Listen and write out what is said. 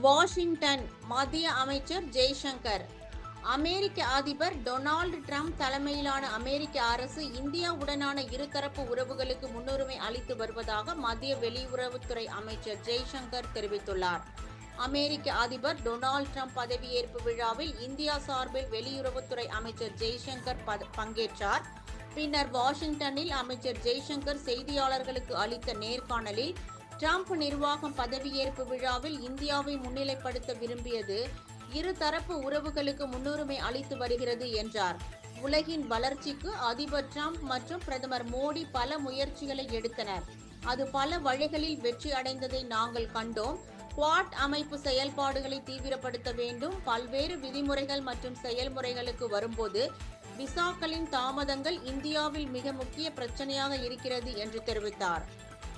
Washington மத்திய அமைச்சர் ஜெய்சங்கர். அமெரிக்க அதிபர் டொனால்டு ட்ரம்ப் தலைமையிலான அமெரிக்க அரசு இந்தியாவுடனான இருதரப்பு உறவுகளுக்கு முன்னுரிமை அளித்து வருவதாக மத்திய வெளியுறவுத்துறை அமைச்சர் ஜெய்சங்கர் தெரிவித்துள்ளார். அமெரிக்க அதிபர் டொனால்டு ட்ரம்ப் பதவியேற்பு விழாவில் இந்தியா சார்பில் வெளியுறவுத்துறை அமைச்சர் ஜெய்சங்கர் பத- பங்கேற்றார். பின்னர் வாஷிங்டனில் அமைச்சர் ஜெய்சங்கர் செய்தியாளர்களுக்கு அளித்த நேர்காணலில் ட்ரம்ப் நிர்வாகம் பதவியேற்பு விழாவில் இந்தியாவை முன்னிலைப்படுத்த விரும்பியது இருதரப்பு உறவுகளுக்கு முன்னுரிமை அளித்து வருகிறது என்றார். உலகின் வளர்ச்சிக்கு அதிபர் ட்ரம்ப் மற்றும் பிரதமர் மோடி பல முயற்சிகளை எடுத்தனர். அது பல வழிகளில் வெற்றி அடைந்ததை நாங்கள் கண்டோம். குவாட் அமைப்பு செயல்பாடுகளை தீவிரப்படுத்த வேண்டும். பல்வேறு விதிமுறைகள் மற்றும் செயல்முறைகளுக்கு வரும்போது விசாக்களின் தாமதங்கள் இந்தியாவில் மிக முக்கிய பிரச்சனையாக இருக்கிறது என்று தெரிவித்தார்.